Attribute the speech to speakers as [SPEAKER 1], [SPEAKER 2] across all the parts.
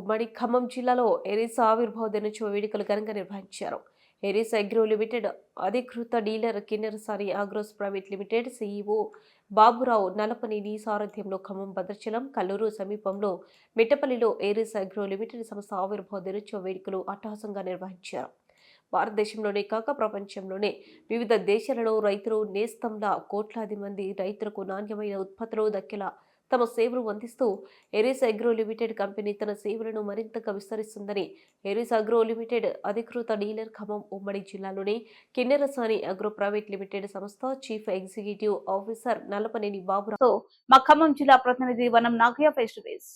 [SPEAKER 1] ఉమ్మడి ఖమ్మం జిల్లాలో ఎరిస్ ఆవిర్భావ దినోత్సవ వేడుకలు ఘనంగా నిర్వహించారు. Aries agro limited అధికృత dealer Kinnerasani agros private limited CEO Baburao Nalapaneni సారథ్యంలో ఖమ్మం భద్రాచలం కల్లూరు సమీపంలో మిట్టపల్లిలో ఏరిస్ అగ్రో లిమిటెడ్ సంస్థ ఆవిర్భావ దినోత్సవ వేడుకలు అట్టహాసంగా నిర్వహించారు. భారతదేశంలోనే కాక ప్రపంచంలోనే వివిధ దేశాలలో రైతులు నేస్తంలా కోట్లాది మంది రైతులకు నాణ్యమైన ఉత్పత్తులు దక్కేలా తమ సేవలు అందిస్తూ ఎరిస్ అగ్రో లిమిటెడ్ కంపెనీ తన సేవలను మరింతగా విస్తరిస్తుందని ఎరిస్ అగ్రో లిమిటెడ్ అధికృత డీలర్ ఖమ్మం ఉమ్మడి జిల్లాలోని కిన్నెరసాని అగ్రో ప్రైవేట్ లిమిటెడ్ సంస్థ chief executive officer Nallapaneni Baburao.
[SPEAKER 2] మా ఖమ్మం జిల్లా ప్రతినిధి Vanam Nagaiah face to face.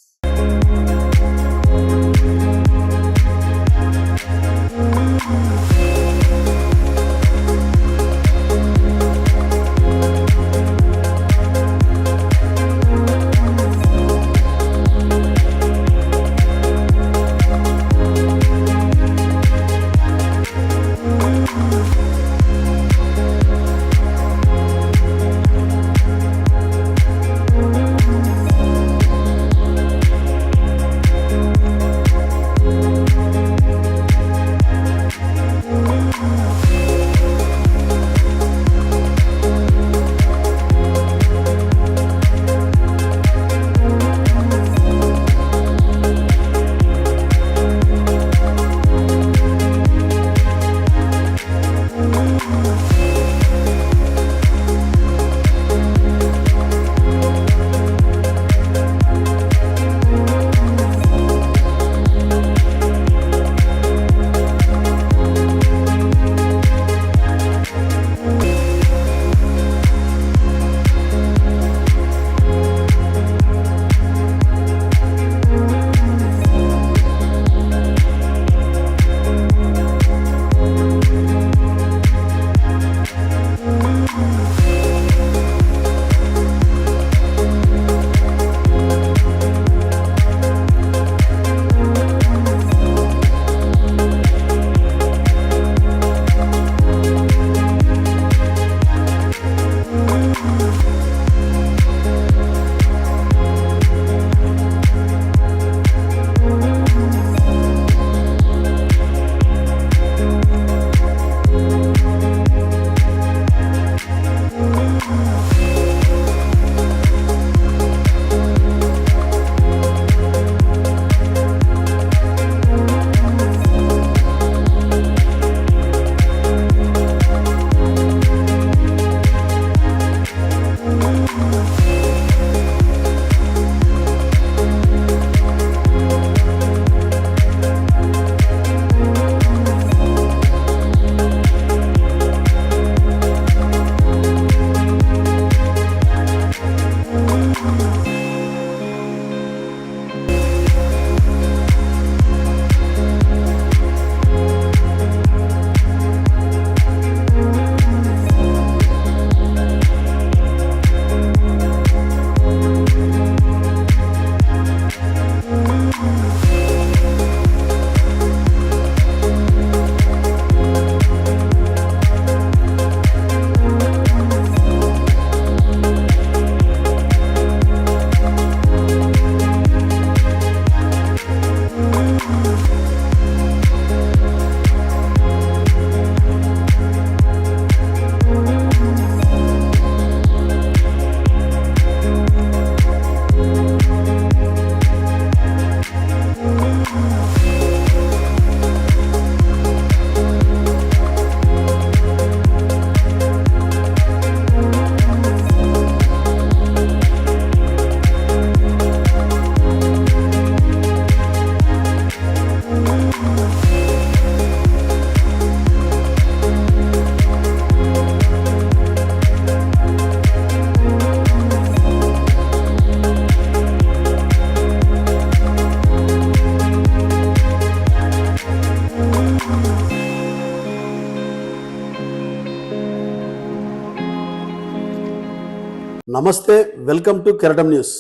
[SPEAKER 3] నమస్తే వెల్కమ్ టు కెరటం న్యూస్.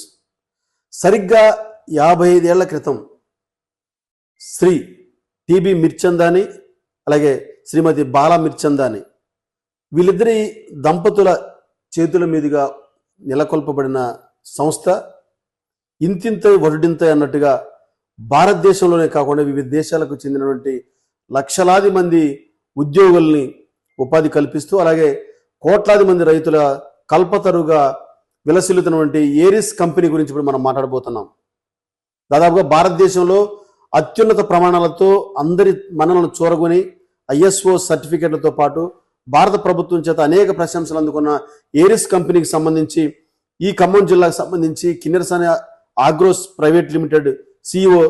[SPEAKER 3] సరిగ్గా యాభై ఐదేళ్ళ క్రితం శ్రీ టిబి మిర్చందాని అలాగే శ్రీమతి బాల మిర్చందాని వీళ్ళిద్దరి దంపతుల చేతుల మీదుగా నెలకొల్పబడిన సంస్థ ఇంతింత వరుడింత అన్నట్టుగా భారతదేశంలోనే కాకుండా వివిధ దేశాలకు చెందినటువంటి లక్షలాది మంది ఉద్యోగుల్ని ఉపాధి కల్పిస్తూ అలాగే కోట్లాది మంది రైతుల కల్పతరుగా విలసిల్లుతున్నటువంటి ఏరిస్ కంపెనీ గురించి ఇప్పుడు మనం మాట్లాడబోతున్నాం. దాదాపుగా భారతదేశంలో అత్యున్నత ప్రమాణాలతో అందరి మనలను చూరగొని ఐఎస్ఓ సర్టిఫికేట్లతో పాటు భారత ప్రభుత్వం చేత అనేక ప్రశంసలు అందుకున్న ఏరిస్ కంపెనీకి సంబంధించి ఈ ఖమ్మం జిల్లాకు సంబంధించి Kinnerasani agros private limited CEO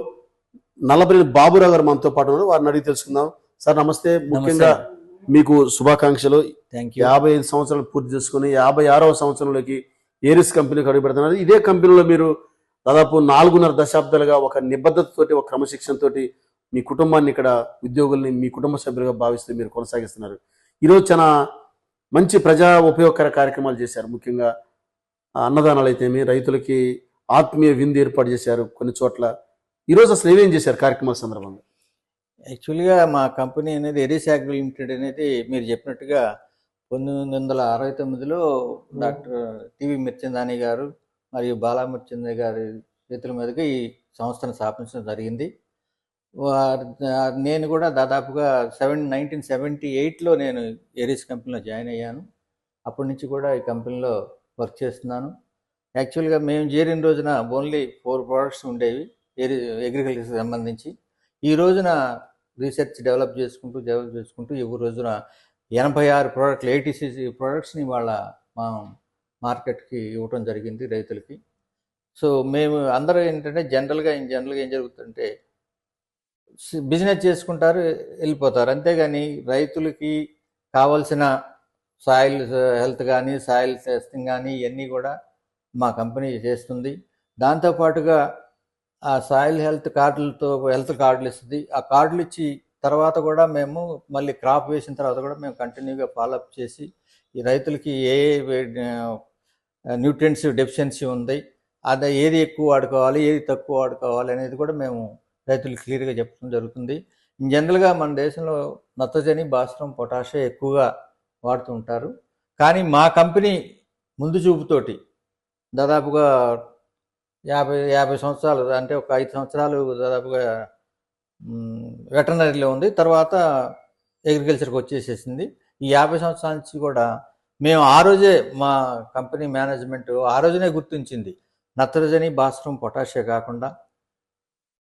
[SPEAKER 3] Nallaballi Baburao గారు మనతో పాటు ఉన్నారు. వారిని అడిగి తెలుసుకుందాం. సార్ నమస్తే. ముఖ్యంగా మీకు శుభాకాంక్షలు. యాభై ఐదు సంవత్సరాలు పూర్తి చేసుకుని యాభై ఆరవ సంవత్సరంలోకి ఏరిస్ కంపెనీకి అడుగు పెడుతున్నారు ఇదే కంపెనీలో మీరు దాదాపు నాలుగున్నర దశాబ్దాలుగా ఒక నిబద్ధతతోటి ఒక క్రమశిక్షణతోటి మీ కుటుంబాన్ని ఇక్కడ ఉద్యోగుల్ని మీ కుటుంబ సభ్యులుగా భావిస్తూ మీరు కొనసాగిస్తున్నారు. ఈరోజు చాలా మంచి ప్రజా ఉపయోగకర కార్యక్రమాలు చేశారు. ముఖ్యంగా అన్నదానాలు అయితేమి రైతులకి ఆత్మీయ విందు ఏర్పాటు చేశారు కొన్ని చోట్ల. ఈరోజు అసలు ఏమేం చేశారు కార్యక్రమాల సందర్భంగా?
[SPEAKER 4] యాక్చువల్గా మా కంపెనీ అనేది ఎరీస్ అగ్రో లిమిటెడ్ అనేది మీరు చెప్పినట్టుగా పంతొమ్మిది వందల అరవై తొమ్మిదిలో డాక్టర్ టివి మిర్చందాని గారు మరియు బాలా మిర్చందాని గారి చేతుల మీదుగా ఈ సంస్థను స్థాపించడం జరిగింది. నేను కూడా దాదాపుగా సెవెన్ నైన్టీన్ సెవెంటీ ఎయిట్లో నేను ఎరీస్ కంపెనీలో జాయిన్ అయ్యాను. అప్పటి నుంచి కూడా ఈ కంపెనీలో వర్క్ చేస్తున్నాను. యాక్చువల్గా మేము చేరిన రోజున ఓన్లీ ఫోర్ ప్రోడక్ట్స్ ఉండేవి ఏరి అగ్రికల్చర్కి సంబంధించి. ఈ రోజున రీసెర్చ్ డెవలప్ చేసుకుంటూ డెవలప్ చేసుకుంటూ ఈ రోజున ఎనభై ఆరు ప్రోడక్ట్లు ఏటీసీ ప్రోడక్ట్స్ని వాళ్ళ మా మార్కెట్కి ఇవ్వటం జరిగింది రైతులకి. సో మేము అందరూ ఏంటంటే జనరల్గా జనరల్గా ఏం జరుగుతుందంటే బిజినెస్ చేసుకుంటారు వెళ్ళిపోతారు. అంతేగాని రైతులకి కావాల్సిన సాయిల్ హెల్త్ కానీ సాయిల్ టెస్టింగ్ కానీ ఇవన్నీ కూడా మా కంపెనీ చేస్తుంది. దాంతోపాటుగా ఆ సాయిల్ హెల్త్ కార్డులతో హెల్త్ కార్డులు ఇస్తుంది. ఆ కార్డులు ఇచ్చి తర్వాత కూడా మేము మళ్ళీ క్రాప్ వేసిన తర్వాత కూడా మేము కంటిన్యూగా ఫాలోఅప్ చేసి ఈ రైతులకి ఏ న్యూట్రియంట్స్ డెఫిషియన్సీ ఉంది అది ఏది ఎక్కువ వాడుకోవాలి ఏది తక్కువ వాడుకోవాలి అనేది కూడా మేము రైతులకు క్లియర్గా చెప్పడం జరుగుతుంది. జనరల్గా మన దేశంలో నత్రజని భాస్వరం పొటాషే ఎక్కువగా వాడుతుంటారు కానీ మా కంపెనీ ముందు చూపుతోటి దాదాపుగా యాభై యాభై సంవత్సరాలు అంటే ఒక ఐదు సంవత్సరాలు దాదాపుగా వెటర్నరీలో ఉంది. తర్వాత అగ్రికల్చర్కి వచ్చేసేసింది. ఈ యాభై సంవత్సరాల నుంచి కూడా మేము ఆ రోజే మా కంపెనీ మేనేజ్మెంట్ ఆ రోజునే గుర్తించింది. నత్రజని భాస్వరం పొటాషియా కాకుండా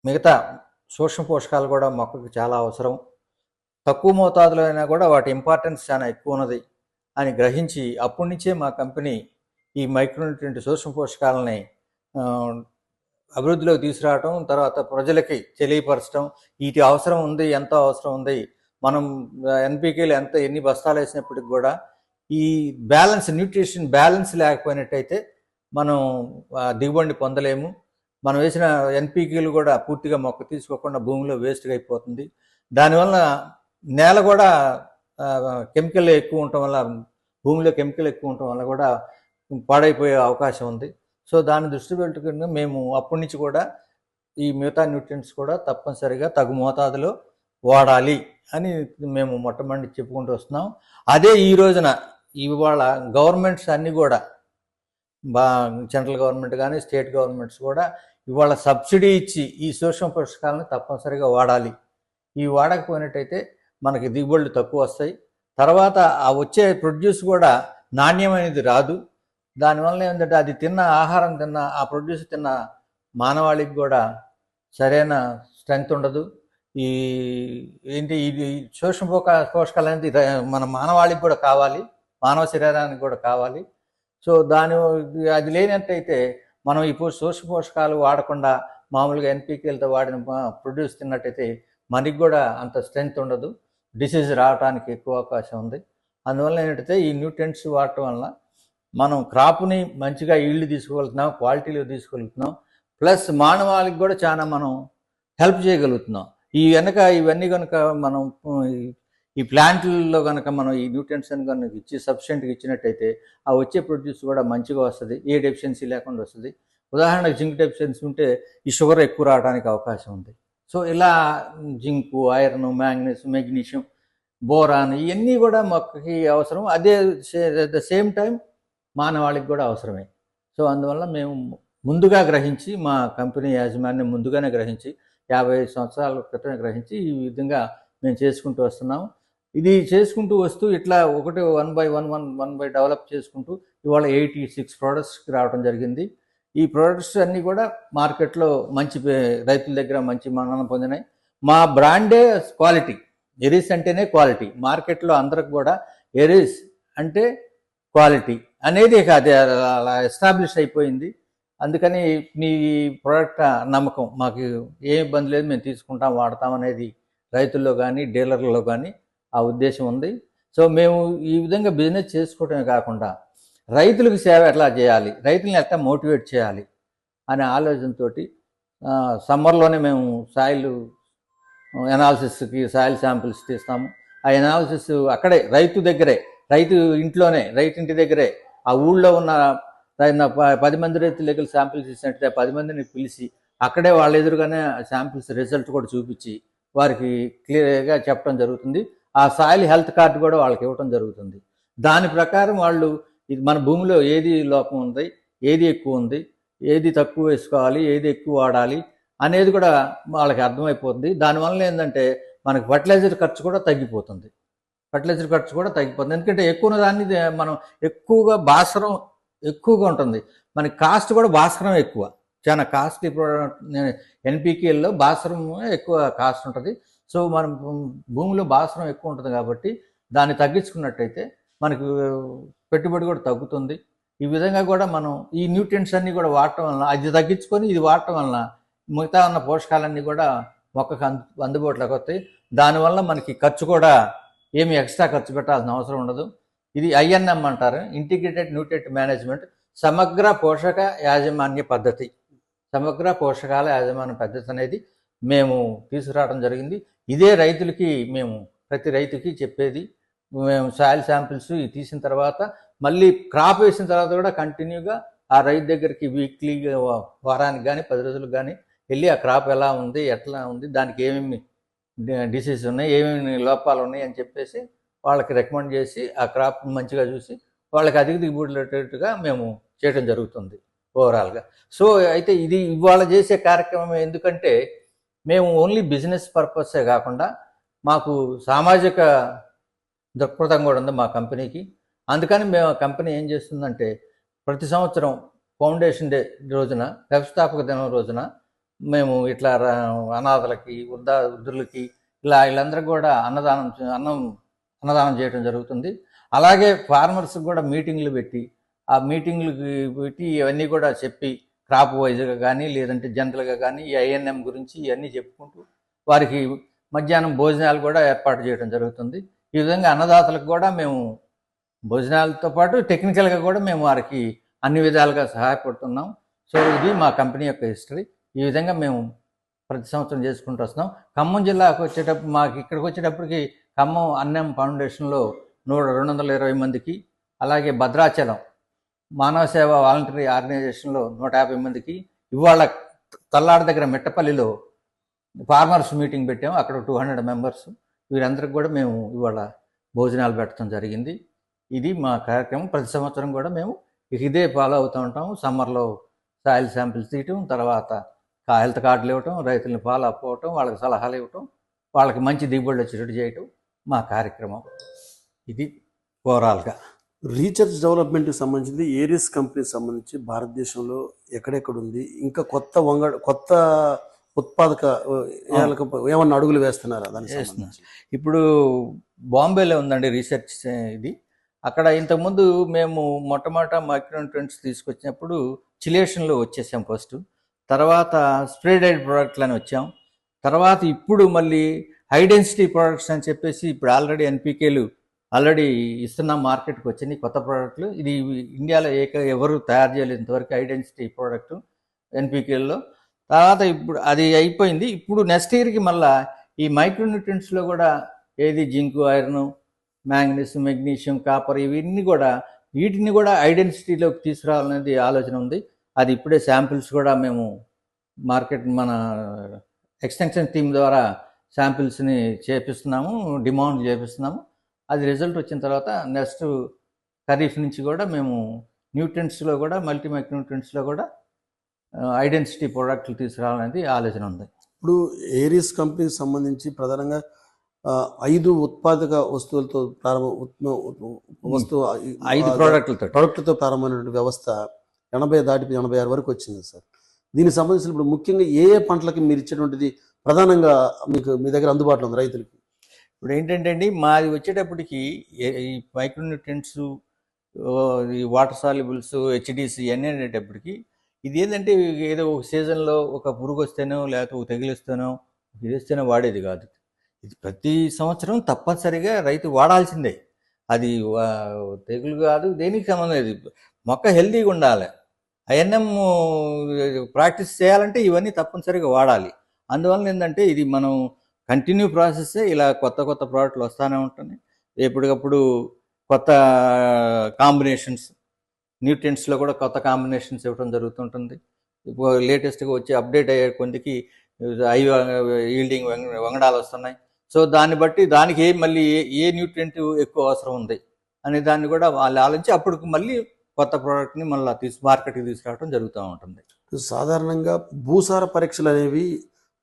[SPEAKER 4] మిగతా సూక్ష్మ పోషకాలు కూడా మొక్కకు చాలా అవసరం. తక్కువ మోతాదులో అయినా కూడా వాటి ఇంపార్టెన్స్ చాలా ఎక్కువ ఉన్నది అని గ్రహించి అప్పటి నుంచే మా కంపెనీ ఈ మైక్రోన్యూట్రియంట్ సూక్ష్మ పోషకాలని అభివృద్ధిలోకి తీసుకురావటం తర్వాత ప్రజలకి తెలియపరచడం వీటి అవసరం ఉంది ఎంత అవసరం ఉంది? మనం ఎన్పికేలు ఎంత ఎన్ని బస్తాలు వేసినప్పటికి కూడా ఈ బ్యాలెన్స్ న్యూట్రిషన్ బ్యాలెన్స్ లేకపోయినట్టయితే మనం దిగుబడిని పొందలేము. మనం వేసిన ఎన్పికేలు కూడా పూర్తిగా మొక్క తీసుకోకుండా భూమిలో వేస్ట్గా అయిపోతుంది. దానివల్ల నేల కూడా కెమికల్ ఎక్కువ ఉండటం వల్ల భూమిలో కెమికల్ ఎక్కువ ఉండటం వల్ల కూడా పాడైపోయే అవకాశం ఉంది. సో దాన్ని దృష్టి పెట్టుకుని మేము అప్పటి నుంచి కూడా ఈ మిగతా న్యూట్రియంట్స్ కూడా తప్పనిసరిగా తగు మోతాదులో వాడాలి అని మేము మొట్టమొదటి చెప్పుకుంటూ వస్తున్నాం. అదే ఈ రోజున ఇవాళ గవర్నమెంట్స్ అన్నీ కూడా బా సెంట్రల్ గవర్నమెంట్ కానీ స్టేట్ గవర్నమెంట్స్ కూడా ఇవాళ సబ్సిడీ ఇచ్చి ఈ సూక్ష్మ పోషకాలను తప్పనిసరిగా వాడాలి. ఈ వాడకపోయినట్టయితే మనకి దిగుబడులు తక్కువ వస్తాయి. తర్వాత ఆ వచ్చే ప్రొడ్యూస్ కూడా నాణ్యమైనది రాదు. దానివల్ల ఏంటంటే అది తిన్న ఆహారం తిన్న ఆ ప్రొడ్యూస్ తిన్న మానవాళికి కూడా సరైన స్ట్రెంగ్త్ ఉండదు. ఈ ఏంటి ఇది సూక్ష్మ పోక పోషకాలు అనేది మన మానవాళికి కూడా కావాలి మానవ శరీరానికి కూడా కావాలి. సో దాని అది లేనట్టయితే మనం ఇప్పుడు సూక్ష్మ పోషకాలు వాడకుండా మామూలుగా ఎన్పికేలతో వాడిన ప్రొడ్యూస్ తిన్నట్టయితే మనకి కూడా అంత స్ట్రెంగ్త్ ఉండదు. డిసీజ్ రావడానికి ఎక్కువ అవకాశం ఉంది. అందువల్ల ఏంటంటే ఈ న్యూట్రియంట్స్ వాడటం వల్ల మనం క్రాప్ని మంచిగా ఈల్డ్ తీసుకోగలుగుతున్నాం క్వాలిటీలో తీసుకోగలుగుతున్నాం ప్లస్ మానవాళికి కూడా చాలా మనం హెల్ప్ చేయగలుగుతున్నాం. ఈ వెనక ఇవన్నీ కనుక మనం ఈ- ప్లాంట్లలో కనుక మనం ఈ న్యూట్రియన్స్ కనుక ఇచ్చి సఫిషియెంట్గా ఇచ్చినట్టయితే ఆ వచ్చే ప్రొడ్యూస్ కూడా మంచిగా వస్తుంది. ఏ డెఫిషియన్సీ లేకుండా వస్తుంది. ఉదాహరణకు జింక్ డెఫిషియన్సీ ఉంటే ఈ షుగర్ ఎక్కువ రావడానికి అవకాశం ఉంది. సో ఇలా zinc iron manganese magnesium boron ఇవన్నీ కూడా మొక్కకి అవసరం. అదే ద సేమ్ టైం మానవాళికి కూడా అవసరమే. సో అందువల్ల మేము ముందుగా గ్రహించి మా కంపెనీ యాజమాన్యం ముందుగానే గ్రహించి యాభై ఐదు సంవత్సరాల క్రితమే గ్రహించి ఈ విధంగా మేము చేసుకుంటూ వస్తున్నాము. ఇది చేసుకుంటూ వస్తూ ఇట్లా ఒకటి one by one one one by develop చేసుకుంటూ ఇవాళ ఎయిటీ సిక్స్ ప్రోడక్ట్స్కి రావడం జరిగింది. ఈ ప్రోడక్ట్స్ అన్నీ కూడా మార్కెట్లో మంచి రైతుల దగ్గర మంచి మన్నన పొందినాయి. మా బ్రాండే క్వాలిటీ. ఎరీస్ అంటేనే క్వాలిటీ. మార్కెట్లో అందరికి కూడా ఎరీస్ అంటే క్వాలిటీ. అనేది ఇక అది అలా ఎస్టాబ్లిష్ అయిపోయింది. అందుకని మీ ప్రోడక్ట్ నమ్మకం మాకు ఏ ఇబ్బంది లేదు మేము తీసుకుంటాం వాడతాం అనేది రైతుల్లో కానీ డీలర్లలో కానీ ఆ ఉద్దేశం ఉంది. సో మేము ఈ విధంగా బిజినెస్ చేసుకోవటమే కాకుండా రైతులకు సేవ ఎట్లా చేయాలి రైతులను ఎట్లా మోటివేట్ చేయాలి అనే ఆలోచనతో సమ్మర్లోనే మేము సాయిల్ ఎనాలిసిస్కి సాయిల్ శాంపిల్స్ తీస్తాము. ఆ ఎనాలిసిస్ అక్కడే రైతు దగ్గరే రైతు ఇంట్లోనే రైతు ఇంటి దగ్గరే ఆ ఊళ్ళో ఉన్న పది మంది రైతుల దగ్గర శాంపిల్స్ ఇచ్చినట్టే పది మందిని పిలిచి అక్కడే వాళ్ళ ఎదురుగానే శాంపిల్స్ రిజల్ట్ కూడా చూపించి వారికి క్లియర్గా చెప్పడం జరుగుతుంది. ఆ సాయిల్ హెల్త్ కార్డు కూడా వాళ్ళకి ఇవ్వడం జరుగుతుంది. దాని ప్రకారం వాళ్ళు ఇది మన భూమిలో ఏది లోపం ఉంది ఏది ఎక్కువ ఉంది ఏది తక్కువ వేసుకోవాలి ఏది ఎక్కువ వాడాలి అనేది కూడా వాళ్ళకి అర్థమైపోతుంది. దానివల్ల ఏంటంటే మనకి ఫర్టిలైజర్ ఖర్చు కూడా తగ్గిపోతుంది. ఫర్టిలైజర్ ఖర్చు కూడా తగ్గిపోతుంది. ఎందుకంటే ఎక్కువ దాన్ని మనం ఎక్కువగా భాస్వరం ఎక్కువగా ఉంటుంది. మనకి కాస్ట్ కూడా భాస్వరం ఎక్కువ. చాలా కాస్ట్లీ ప్రోడక్ట్ ఎన్పికేల్లో భాస్వరం ఎక్కువ కాస్ట్ ఉంటుంది. సో మనం భూమిలో భాస్వరం ఎక్కువ ఉంటుంది కాబట్టి దాన్ని తగ్గించుకున్నట్టయితే మనకు పెట్టుబడి కూడా తగ్గుతుంది. ఈ విధంగా కూడా మనం ఈ న్యూట్రియంట్స్ అన్నీ కూడా వాడటం వలన అది తగ్గించుకొని ఇది వాడటం వలన మిగతా ఉన్న పోషకాలన్నీ కూడా మొక్కకు అందు అందుబాటులోకి వస్తాయి. దానివల్ల మనకి ఖర్చు కూడా ఏమి ఎక్స్ట్రా ఖర్చు పెట్టాల్సిన అవసరం ఉండదు. ఇది ఐఎన్ఎం అంటారు. ఇంటిగ్రేటెడ్ న్యూట్రెట్ మేనేజ్మెంట్ సమగ్ర పోషక యాజమాన్య పద్ధతి. సమగ్ర పోషకాల యాజమాన్య పద్ధతి అనేది మేము తీసుకురావడం జరిగింది. ఇదే రైతులకి మేము ప్రతి రైతుకి చెప్పేది. మేము సాయిల్ శాంపిల్స్ ఇవి తీసిన తర్వాత మళ్ళీ క్రాప్ వేసిన తర్వాత కూడా కంటిన్యూగా ఆ రైతు దగ్గరికి వీక్లీ వారానికి కానీ పది రోజులకు కానీ వెళ్ళి ఆ క్రాప్ ఎలా ఉంది ఎట్లా ఉంది దానికి ఏమేమి డిసీజ్ ఉన్నాయి ఏమేమి లోపాలు ఉన్నాయి అని చెప్పేసి వాళ్ళకి రికమెండ్ చేసి ఆ క్రాప్ మంచిగా చూసి వాళ్ళకి అధిక దిగుబడులటట్టుగా మేము చేయడం జరుగుతుంది ఓవరాల్గా. సో అయితే ఇది ఇవాళ చేసే కార్యక్రమం ఎందుకంటే మేము ఓన్లీ బిజినెస్ పర్పసే కాకుండా మాకు సామాజిక దృక్పథం కూడా ఉంది మా కంపెనీకి. అందుకని మేము ఆ కంపెనీ ఏం చేస్తుందంటే ప్రతి సంవత్సరం ఫౌండేషన్ డే రోజున వ్యవస్థాపక దినం రోజున మేము ఇట్లా రా- అనాథలకి వృద్ధ వృద్ధులకి ఇలా వీళ్ళందరికీ కూడా అన్నదానం అన్నం అన్నదానం చేయడం జరుగుతుంది. అలాగే ఫార్మర్స్కి కూడా మీటింగ్లు పెట్టి ఆ మీటింగ్లకి పెట్టి ఇవన్నీ కూడా చెప్పి క్రాప్ వైజ్గా కానీ లేదంటే జనరల్గా కానీ ఈ ఐఎన్ఎం గురించి ఇవన్నీ చెప్పుకుంటూ వారికి మధ్యాహ్నం భోజనాలు కూడా ఏర్పాటు చేయడం జరుగుతుంది. ఈ విధంగా అన్నదాతలకు కూడా మేము భోజనాలతో పాటు టెక్నికల్గా కూడా మేము వారికి అన్ని విధాలుగా సహాయపడుతున్నాం. సో ఇది మా కంపెనీ యొక్క హిస్టరీ ఈ విధంగా మేము ప్రతి సంవత్సరం చేసుకుంటూ వస్తున్నాం. ఖమ్మం జిల్లాకు వచ్చేటప్పుడు మాకు ఇక్కడికి వచ్చేటప్పటికి ఖమ్మం అన్నం ఫౌండేషన్లో నూట రెండు వందల ఇరవై మందికి అలాగే భద్రాచలం మానవ సేవ వాలంటరీ ఆర్గనైజేషన్లో నూట యాభై మందికి ఇవాళ తల్లాడ దగ్గర మిట్టపల్లిలో ఫార్మర్స్ మీటింగ్ పెట్టాము అక్కడ టూ హండ్రెడ్ మెంబర్స్ వీరందరికి కూడా మేము ఇవాళ భోజనాలు పెట్టడం జరిగింది. ఇది మా కార్యక్రమం. ప్రతి సంవత్సరం కూడా మేము ఇదే ఫాలో అవుతూ ఉంటాము. సమ్మర్లో సాయిల్ శాంపిల్స్ తీయటం తర్వాత హెల్త్ కార్డులు ఇవ్వటం రైతుల్ని ఫాలో అప్ అవ్వటం వాళ్ళకి సలహాలు ఇవ్వటం వాళ్ళకి మంచి దిగుబడి వచ్చేటట్టు చేయటం మా కార్యక్రమం. ఇది ఓవరాల్గా.
[SPEAKER 3] రీసెర్చ్ డెవలప్మెంట్కి సంబంధించింది ఏరియస్ కంపెనీకి సంబంధించి భారతదేశంలో ఎక్కడెక్కడ ఉంది ఇంకా కొత్త వంగ కొత్త ఉత్పాదక ఏమన్నా అడుగులు వేస్తున్నారా. సంబంధించి?
[SPEAKER 4] ఇప్పుడు బాంబేలో ఉందండి రీసెర్చ్ ఇది. అక్కడ ఇంతకుముందు మేము మొట్టమొదట మైక్రోన్యూట్రెంట్స్ తీసుకొచ్చినప్పుడు చిలేషన్లో వచ్చేసాం ఫస్ట్. తర్వాత స్ప్రేడెడ్ ప్రోడక్ట్లు అని వచ్చాం. తర్వాత ఇప్పుడు మళ్ళీ హై డెన్సిటీ ప్రోడక్ట్స్ అని చెప్పేసి ఇప్పుడు ఆల్రెడీ ఎన్పికేలు ఆల్రెడీ ఇస్తున్న మార్కెట్కి వచ్చినాయి కొత్త ప్రోడక్ట్లు. ఇది ఇండియాలో ఏక ఎవరు తయారు చేయలేదు ఇంతవరకు హై డెన్సిటీ ప్రోడక్ట్ ఎన్పికేల్లో. తర్వాత ఇప్పుడు అది అయిపోయింది. ఇప్పుడు నెక్స్ట్ ఇయర్కి మళ్ళా ఈ మైక్రోన్యూట్రియంట్స్లో కూడా ఏది zinc iron manganese magnesium copper ఇవన్నీ కూడా వీటిని కూడా ఐడెన్సిటీలోకి తీసుకురావాలనేది ఆలోచన ఉంది. అది ఇప్పుడే శాంపిల్స్ కూడా మేము మార్కెట్ మన ఎక్స్టెన్షన్ టీమ్ ద్వారా శాంపిల్స్ని చేపిస్తున్నాము డిమాండ్ చేపిస్తున్నాము. అది రిజల్ట్ వచ్చిన తర్వాత నెక్స్ట్ ఖరీఫ్ నుంచి కూడా మేము న్యూట్రియంట్స్లో కూడా మల్టీ మైక్రోన్యూట్రియంట్స్లో కూడా ఐడెంటిటీ ప్రోడక్ట్లు తీసుకురావాలనేది ఆలోచన ఉంది.
[SPEAKER 3] ఇప్పుడు ఏరీస్ కంపెనీకి సంబంధించి ప్రధానంగా ఐదు ఉత్పాదక వస్తువులతో ప్రారంభ వస్తువు
[SPEAKER 4] ఐదు ప్రోడక్ట్లతో
[SPEAKER 3] ప్రొడక్ట్తో ప్రారంభమైనటువంటి వ్యవస్థ ఎనభై దాటి ఎనభై ఆరు వరకు వచ్చింది సార్. దీనికి సంబంధించిన ఇప్పుడు ముఖ్యంగా ఏ ఏ పంటలకి మీరు ఇచ్చేటువంటిది ప్రధానంగా మీకు మీ దగ్గర అందుబాటులో ఉంది రైతులకి?
[SPEAKER 4] ఇప్పుడు ఏంటంటే అండి మాది వచ్చేటప్పటికి ఈ మైక్రోన్యూట్రియంట్స్ ఈ వాటర్ సాల్యుబుల్స్ హెచ్డిసి ఇవన్నీ అనేటప్పటికి ఇది ఏంటంటే ఏదో ఒక సీజన్లో ఒక పురుగు వస్తేనో లేకపోతే ఒక తెగులు ఇదిస్తేనో ఇది వాడేది కాదు. ఇది ప్రతి సంవత్సరం తప్పనిసరిగా రైతు వాడాల్సిందే. అది తెగులు కాదు దేనికి సంబంధం లేదు. మొక్క హెల్తీగా ఉండాలి. ఐఎన్ఎం ప్రాక్టీస్ చేయాలంటే ఇవన్నీ తప్పనిసరిగా వాడాలి. అందువలన ఏంటంటే ఇది మనం కంటిన్యూ ప్రాసెస్ ఇలా కొత్త కొత్త ప్రోడక్ట్లు వస్తూనే ఉంటుంది ఎప్పటికప్పుడు కొత్త కాంబినేషన్స్ న్యూట్రియంట్స్లో కూడా కొత్త కాంబినేషన్స్ ఇవ్వడం జరుగుతుంటుంది. ఇప్పుడు లేటెస్ట్గా వచ్చి అప్డేట్ అయ్యే కొందికి ఐ ఈల్డింగ్ వంగడాలు వస్తున్నాయి. సో దాన్ని బట్టి దానికి ఏ మళ్ళీ ఏ ఏ న్యూట్రియంట్ ఎక్కువ అవసరం ఉంది అనే దాన్ని కూడా వాళ్ళు ఆలోచించి అప్పుడు మళ్ళీ కొత్త ప్రోడక్ట్ని మళ్ళీ తీసు మార్కెట్కి తీసుకురావడం జరుగుతూ ఉంటుంది.
[SPEAKER 3] సాధారణంగా భూసార పరీక్షలు అనేవి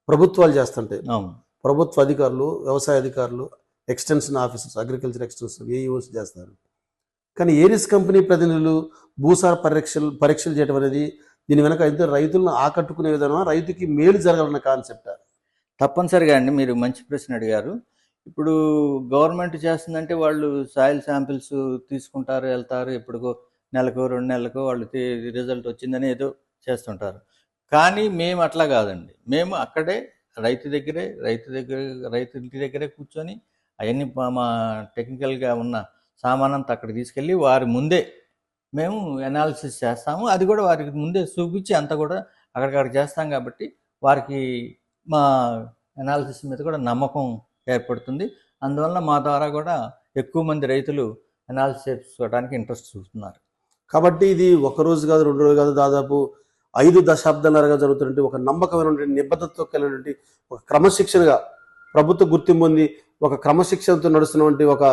[SPEAKER 3] ప్రభుత్వాలు చేస్తుంటాయి.
[SPEAKER 4] అవును.
[SPEAKER 3] ప్రభుత్వ అధికారులు వ్యవసాయ అధికారులు extension officers agriculture extension AEOs చేస్తారు. కానీ ఏరిస్ కంపెనీ ప్రతినిధులు భూసార పరీక్షలు పరీక్షలు చేయడం అనేది దీని వెనక అయితే రైతులను ఆకట్టుకునే విధానం రైతుకి మేలు జరగాలన్న కాన్సెప్ట్
[SPEAKER 4] తప్పనిసరిగా అండి మీరు మంచి ప్రశ్న అడిగారు. ఇప్పుడు గవర్నమెంట్ చేస్తుందంటే వాళ్ళు సాయిల్ శాంపిల్స్ తీసుకుంటారు వెళ్తారు ఎప్పుడుకో నెలకు రెండు నెలలకు వాళ్ళు రిజల్ట్ వచ్చిందని ఏదో చేస్తుంటారు. కానీ మేము అట్లా కాదండి. మేము అక్కడే రైతు దగ్గరే రైతు దగ్గర రైతు ఇంటి దగ్గరే కూర్చొని అవన్నీ మా- టెక్నికల్గా ఉన్న సామానంతా అక్కడ తీసుకెళ్ళి వారి ముందే మేము అనాలిసిస్ చేస్తాము. అది కూడా వారికి ముందే చూపించి అంతా కూడా అక్కడికక్కడ చేస్తాం కాబట్టి వారికి మా అనాలిసిస్ మీద కూడా నమ్మకం ఏర్పడుతుంది. అందువల్ల మా ద్వారా కూడా ఎక్కువ మంది రైతులు అనాలిసిస్ చేసుకోవడానికి ఇంట్రెస్ట్ చూస్తున్నారు.
[SPEAKER 3] కాబట్టి ఇది ఒక రోజు కాదు రెండు రోజులు కాదు దాదాపు ఐదు దశాబ్దాలుగా జరుగుతున్నటువంటి ఒక నమ్మకమైనటువంటి నిబద్ధతతో కలిగినటువంటి ఒక క్రమశిక్షణగా ప్రభుత్వ గుర్తింపు పొంది ఒక క్రమశిక్షణతో నడుస్తున్నటువంటి ఒక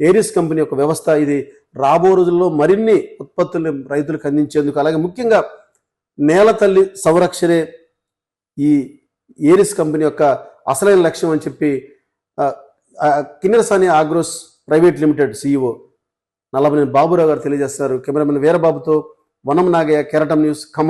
[SPEAKER 3] ఏరిస్ కంపెనీ యొక్క వ్యవస్థ ఇది రాబో రోజుల్లో మరిన్ని ఉత్పత్తులు రైతులకు అందించేందుకు అలాగే ముఖ్యంగా నేల తల్లి సంరక్షణే ఈ ఏరిస్ కంపెనీ యొక్క అసలైన లక్ష్యం అని చెప్పి Kinnerasani agros private limited CEO Nallamaneni Baburao గారు తెలియజేస్తారు కెమెరామెన్ వీరబాబుతో వనం నాగయ్య కెరటం న్యూస్ ఖమ్మం.